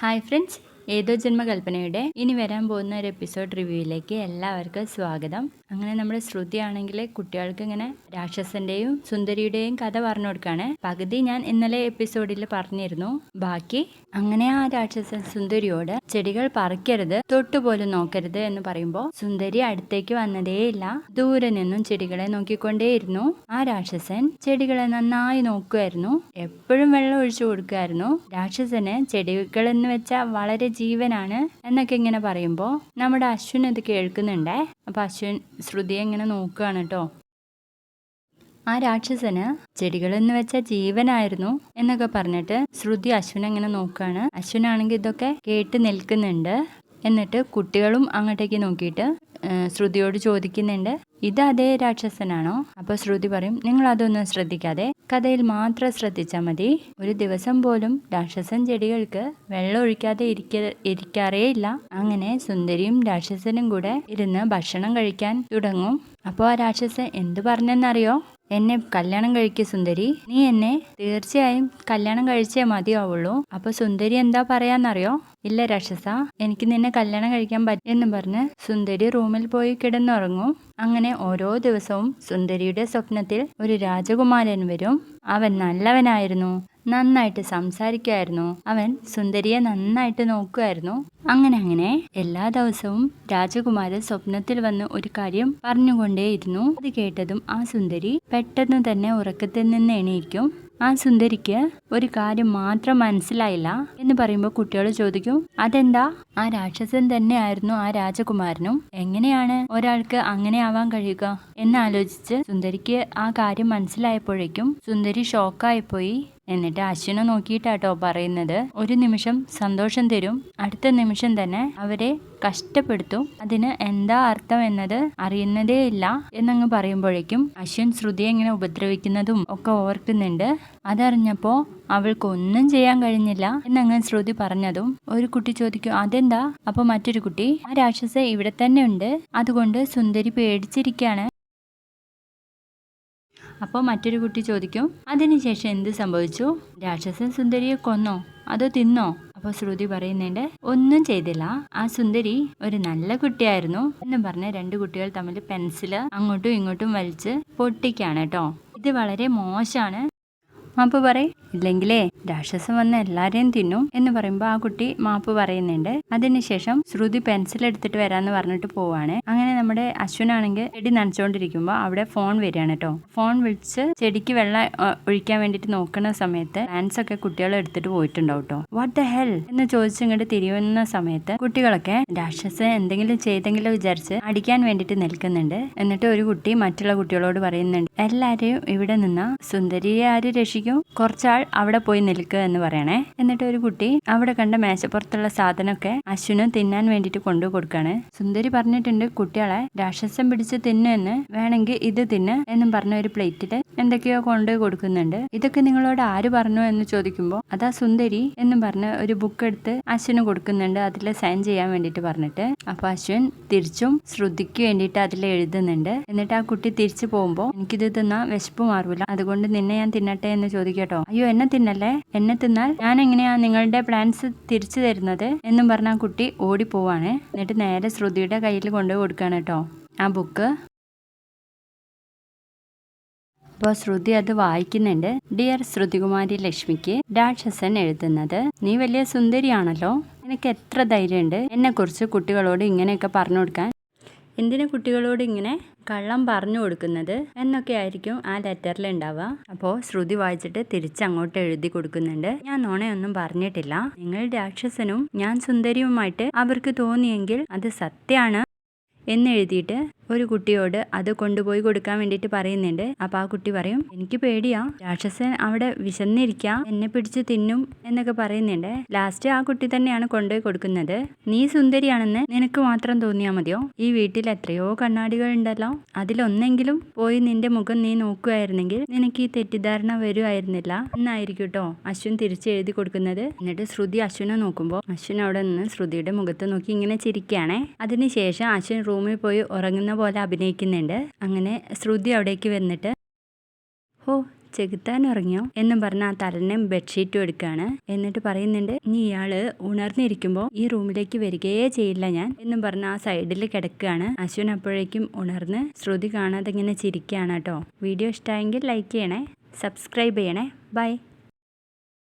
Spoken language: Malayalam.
Hi friends, ഏതോ ജന്മകൽപ്പനയുടെ ഇനി വരാൻ പോകുന്ന ഒരു എപ്പിസോഡ് റിവ്യൂയിലേക്ക് എല്ലാവർക്കും സ്വാഗതം. അങ്ങനെ നമ്മുടെ ശ്രുതി ആണെങ്കിൽ കുട്ടികൾക്ക് ഇങ്ങനെ രാക്ഷസന്റെയും സുന്ദരിയുടെയും കഥ പറഞ്ഞു കൊടുക്കാണ്. പകുതി ഞാൻ ഇന്നലെ എപ്പിസോഡിൽ പറഞ്ഞിരുന്നു. ബാക്കി അങ്ങനെ ആ രാക്ഷസൻ സുന്ദരിയോട് ചെടികൾ പറിക്കരുത് തൊട്ടുപോലും നോക്കരുത് എന്ന് പറയുമ്പോൾ സുന്ദരി അടുത്തേക്ക് വന്നതേയില്ല. ദൂരെ നിന്നും ചെടികളെ നോക്കിക്കൊണ്ടേയിരുന്നു. ആ രാക്ഷസൻ ചെടികളെ നന്നായി നോക്കുമായിരുന്നു എപ്പോഴും വെള്ളം ഒഴിച്ചു കൊടുക്കുമായിരുന്നു രാക്ഷസന് ചെടികൾ എന്ന് വെച്ചാൽ വളരെ ജീവനാണ് എന്നൊക്കെ ഇങ്ങനെ പറയുമ്പോൾ നമ്മുടെ അശ്വിൻ അത് കേൾക്കുന്നുണ്ടേ? അപ്പോൾ അശ്വിൻ ശ്രുതിയെ ഇങ്ങനെ നോക്കുകയാണ് കേട്ടോ ആ രാക്ഷസന് ചെടികൾ എന്ന് വെച്ചാൽ ജീവനായിരുന്നു എന്നൊക്കെ പറഞ്ഞിട്ട് ശ്രുതി അശ്വിനെ ഇങ്ങനെ നോക്കുകയാണ്. അശ്വിനാണെങ്കിൽ ഇതൊക്കെ കേട്ട് നിൽക്കുന്നുണ്ട്. എന്നിട്ട് കുട്ടികളും അങ്ങോട്ടേക്ക് നോക്കിയിട്ട് ശ്രുതിയോട് ചോദിക്കുന്നുണ്ട് ഇത് അതേ രാക്ഷസനാണോ? അപ്പൊ ശ്രുതി പറയും നിങ്ങൾ അതൊന്നും ശ്രദ്ധിക്കാതെ കഥയിൽ മാത്രം ശ്രദ്ധിച്ചാൽ മതി. ഒരു ദിവസം പോലും രാക്ഷസൻ ചെടികൾക്ക് വെള്ളം ഒഴിക്കാതെ ഇരിക്ക ഇരിക്കാറേ ഇല്ല. അങ്ങനെ സുന്ദരിയും രാക്ഷസനും കൂടെ ഇരുന്ന് ഭക്ഷണം കഴിക്കാൻ തുടങ്ങും. അപ്പോൾ ആ രാക്ഷസൻ എന്ത് പറഞ്ഞെന്നറിയോ? എന്നെ കല്യാണം കഴിക്കുക സുന്ദരി. നീ എന്നെ തീർച്ചയായും കല്യാണം കഴിച്ചേ മതിയാവുള്ളൂ. അപ്പൊ സുന്ദരി എന്താ പറയാന്നറിയോ? ഇല്ല രാക്ഷസ എനിക്ക് നിന്നെ കല്യാണം കഴിക്കാൻ പറ്റും എന്ന് പറഞ്ഞ് സുന്ദരി റൂമിൽ പോയി കിടന്നുറങ്ങും. അങ്ങനെ ഓരോ ദിവസവും സുന്ദരിയുടെ സ്വപ്നത്തിൽ ഒരു രാജകുമാരൻ വരും. അവൻ നല്ലവനായിരുന്നു. നന്നായിട്ട് സംസാരിക്കുമായിരുന്നു അവൻ സുന്ദരിയെ നന്നായിട്ട് നോക്കുമായിരുന്നു അങ്ങനെ അങ്ങനെ എല്ലാ ദിവസവും രാജകുമാരൻ സ്വപ്നത്തിൽ വന്ന് ഒരു കാര്യം പറഞ്ഞുകൊണ്ടേയിരുന്നു. അത് കേട്ടതും ആ സുന്ദരി പെട്ടെന്ന് തന്നെ ഉറക്കത്തിൽ നിന്ന് എണീക്കും. ആ സുന്ദരിക്ക് ഒരു കാര്യം മാത്രം മനസ്സിലായില്ല എന്ന് പറയുമ്പോൾ കുട്ടികൾ ചോദിക്കും അതെന്താ? ആ രാക്ഷസൻ തന്നെയായിരുന്നു ആ രാജകുമാരനും. എങ്ങനെയാണ് ഒരാൾക്ക് അങ്ങനെ ആവാൻ കഴിയുക? എന്നാലോചിച്ച് സുന്ദരിക്ക് ആ കാര്യം മനസ്സിലായപ്പോഴേക്കും സുന്ദരി ഷോക്കായിപ്പോയി. എന്നിട്ട് അശ്വിനെ നോക്കിയിട്ടാട്ടോ പറയുന്നത്. ഒരു നിമിഷം സന്തോഷം തരും. അടുത്ത നിമിഷം തന്നെ അവരെ കഷ്ടപ്പെടുത്തും. അതിന് എന്താ അർത്ഥം എന്നത് അറിയുന്നതേ ഇല്ല എന്നങ്ങ് പറയുമ്പോഴേക്കും അശ്വിൻ ശ്രുതി എങ്ങനെ ഉപദ്രവിക്കുന്നതും ഒക്കെ ഓർക്കുന്നുണ്ട്. അതറിഞ്ഞപ്പോൾ അവൾക്ക് ഒന്നും ചെയ്യാൻ കഴിഞ്ഞില്ല എന്നങ്ങ് ശ്രുതി പറഞ്ഞതും ഒരു കുട്ടി ചോദിക്കും അതെന്താ? അപ്പോൾ മറ്റൊരു കുട്ടി? ആ രാക്ഷസ ഇവിടെ തന്നെ ഉണ്ട്. അതുകൊണ്ട് സുന്ദരി പേടിച്ചിരിക്കുകയാണ് അപ്പോൾ മറ്റൊരു കുട്ടി ചോദിക്കും അതിനുശേഷം എന്ത് സംഭവിച്ചു? രാക്ഷസൻ സുന്ദരിയെ കൊന്നോ? അതോ തിന്നോ? അപ്പോൾ ശ്രുതി പറയുന്നുണ്ട് ഒന്നും ചെയ്തില്ല. ആ സുന്ദരി ഒരു നല്ല കുട്ടിയായിരുന്നു എന്ന് പറഞ്ഞ് രണ്ട് കുട്ടികൾ തമ്മിൽ പെൻസിൽ അങ്ങോട്ടും ഇങ്ങോട്ടും വലിച്ച് പൊട്ടിക്കാണ് കേട്ടോ. ഇത് വളരെ മോശമാണ്. മാപ്പ് പറയും. ഇല്ലെങ്കിലേ രാക്ഷസം വന്ന് എല്ലാരെയും തിന്നും എന്ന് പറയുമ്പോൾ ആ കുട്ടി മാപ്പ് പറയുന്നുണ്ട്. അതിനുശേഷം ശ്രുതി പെൻസിൽ എടുത്തിട്ട് വരാന്ന് പറഞ്ഞിട്ട് പോവാണ്. അങ്ങനെ നമ്മുടെ അശ്വിനാണെങ്കിൽ ചെടി നനച്ചുകൊണ്ടിരിക്കുമ്പോൾ അവിടെ ഫോൺ വരികയാണ് കേട്ടോ ഫോൺ വിളിച്ച് ചെടിക്ക് വെള്ളം ഒഴിക്കാൻ വേണ്ടിയിട്ട് നോക്കുന്ന സമയത്ത് പ്ലാന്റ്സ് ഒക്കെ കുട്ടികൾ എടുത്തിട്ട് പോയിട്ടുണ്ടാവും കേട്ടോ വാട്ട് ദ ഹെൽ എന്ന് ചോദിച്ച് ഇങ്ങോട്ട് തിരിയുന്ന സമയത്ത് കുട്ടികളൊക്കെ രാക്ഷസൻ എന്തെങ്കിലും ചെയ്തെങ്കിലും വിചാരിച്ച് അടിക്കാൻ വേണ്ടിയിട്ട് നിൽക്കുന്നുണ്ട്. എന്നിട്ട് ഒരു കുട്ടി മറ്റുള്ള കുട്ടികളോട് പറയുന്നുണ്ട് എല്ലാരെയും ഇവിടെ നിന്ന സുന്ദരിയെ ആര് രക്ഷിക്കും? കുറച്ചാൾ അവിടെ പോയി നിൽക്കുക എന്ന് പറയണേ. എന്നിട്ട് ഒരു കുട്ടി അവിടെ കണ്ട മേശപ്പുറത്തുള്ള സാധനമൊക്കെ അശ്വിന് തിന്നാൻ വേണ്ടിയിട്ട് കൊണ്ടു കൊടുക്കാണ്. സുന്ദരി പറഞ്ഞിട്ടുണ്ട് കുട്ടികളെ രാക്ഷസം പിടിച്ച് തിന്നെന്ന് വേണമെങ്കിൽ ഇത് തിന്ന് എന്നും പറഞ്ഞ ഒരു പ്ലേറ്റിൽ എന്തൊക്കെയോ കൊണ്ട് കൊടുക്കുന്നുണ്ട്. ഇതൊക്കെ നിങ്ങളോട് ആര് പറഞ്ഞു? എന്ന് ചോദിക്കുമ്പോൾ അതാ സുന്ദരി എന്നും പറഞ്ഞ് ഒരു ബുക്ക് എടുത്ത് അശ്വിന് കൊടുക്കുന്നുണ്ട് അതിൽ സൈൻ ചെയ്യാൻ വേണ്ടിയിട്ട് പറഞ്ഞിട്ട്. അപ്പൊ അശ്വിൻ തിരിച്ചും ശ്രുതിക്ക് വേണ്ടിയിട്ട് അതിൽ എഴുതുന്നുണ്ട്. എന്നിട്ട് ആ കുട്ടി തിരിച്ചു പോകുമ്പോൾ എനിക്കിത് തിന്നാൻ വിശപ്പ് മാറൂല. അതുകൊണ്ട് നിന്നെ ഞാൻ തിന്നട്ടെ എന്ന് ചോദിക്കട്ടോ. അയ്യോ എന്നെ തിന്നല്ലേ? എന്നെ തിന്നാൽ ഞാൻ എങ്ങനെയാ നിങ്ങളുടെ പ്ലാൻസ് തിരിച്ചു തരുന്നത് എന്നും പറഞ്ഞ കുട്ടി ഓടി പോവാണ്. എന്നിട്ട് നേരെ ശ്രുതിയുടെ കയ്യിൽ കൊണ്ടുപോയി കൊടുക്കുകയാണ് കേട്ടോ. ആ ബുക്ക് അപ്പോൾ ശ്രുതി അത് വായിക്കുന്നുണ്ട്. ഡിയർ ശ്രുതികുമാരി ലക്ഷ്മിക്ക് രാക്ഷസൻ എഴുതുന്നത്. നീ വലിയ സുന്ദരിയാണല്ലോ. നിനക്ക് എത്ര ധൈര്യമുണ്ട്? എന്നെക്കുറിച്ച് കുട്ടികളോട് ഇങ്ങനെയൊക്കെ പറഞ്ഞു കൊടുക്കാൻ. എന്തിനാ കുട്ടികളോട് ഇങ്ങനെ കള്ളം പറഞ്ഞു കൊടുക്കുന്നത്? എന്നൊക്കെ ആയിരിക്കും ആ ലെറ്ററിൽ ഉണ്ടാവുക അപ്പോൾ ശ്രുതി വായിച്ചിട്ട് തിരിച്ചങ്ങോട്ട് എഴുതി കൊടുക്കുന്നുണ്ട്. ഞാൻ നോണയൊന്നും പറഞ്ഞിട്ടില്ല. നിങ്ങൾ രാക്ഷസനും ഞാൻ സുന്ദരിയുമായിട്ട് അവർക്ക് തോന്നിയെങ്കിൽ അത് സത്യമാണ് എന്നെഴുതിയിട്ട് ഒരു കുട്ടിയോട് അത് കൊണ്ടുപോയി കൊടുക്കാൻ വേണ്ടിയിട്ട് പറയുന്നുണ്ട്. അപ്പൊ ആ കുട്ടി പറയും എനിക്ക് പേടിയാ. രാക്ഷസൻ അവിടെ വിശന്നിരിക്കാം. എന്നെ പിടിച്ച് തിന്നും എന്നൊക്കെ പറയുന്നുണ്ട്. ലാസ്റ്റ് ആ കുട്ടി തന്നെയാണ് കൊണ്ടുപോയി കൊടുക്കുന്നത്. നീ സുന്ദരിയാണെന്ന് നിനക്ക് മാത്രം തോന്നിയാൽ മതിയോ? ഈ വീട്ടിൽ എത്രയോ കണ്ണാടികൾ ഉണ്ടല്ലോ അതിലൊന്നെങ്കിലും പോയി നിന്റെ മുഖം നീ നോക്കുമായിരുന്നെങ്കിൽ നിനക്ക് ഈ തെറ്റിദ്ധാരണ വരുമായിരുന്നില്ല എന്നായിരിക്കും കേട്ടോ അശ്വിൻ തിരിച്ചു എഴുതി കൊടുക്കുന്നത്. എന്നിട്ട് ശ്രുതി അശ്വിനെ നോക്കുമ്പോൾ അശ്വിൻ അവിടെ നിന്ന് ശ്രുതിയുടെ മുഖത്ത് നോക്കി ഇങ്ങനെ ചിരിക്കുകയാണേ അതിനുശേഷം അശ്വിൻ റൂമിൽ പോയി ഉറങ്ങുന്ന പോലെ അഭിനയിക്കുന്നുണ്ട്. അങ്ങനെ ശ്രുതി അവിടേക്ക് വന്നിട്ട് ഓ ചെകുത്താൻ ഉറങ്ങിയോ? എന്നും പറഞ്ഞ ആ തലനും ബെഡ്ഷീറ്റും എടുക്കുകയാണ് എന്നിട്ട് പറയുന്നുണ്ട് ഇനി ഇയാൾ ഉണർന്നിരിക്കുമ്പോൾ ഈ റൂമിലേക്ക് വരികയേ ചെയ്യില്ല ഞാൻ. എന്നും പറഞ്ഞ ആ സൈഡിൽ കിടക്കുകയാണ്. അശ്വിൻ അപ്പോഴേക്കും ഉണർന്ന് ശ്രുതി കാണാതെ ഇങ്ങനെ ചിരിക്കുകയാണ് കേട്ടോ. വീഡിയോ ഇഷ്ടമായെങ്കിൽ ലൈക്ക് ചെയ്യണേ സബ്സ്ക്രൈബ് ചെയ്യണേ. ബൈ.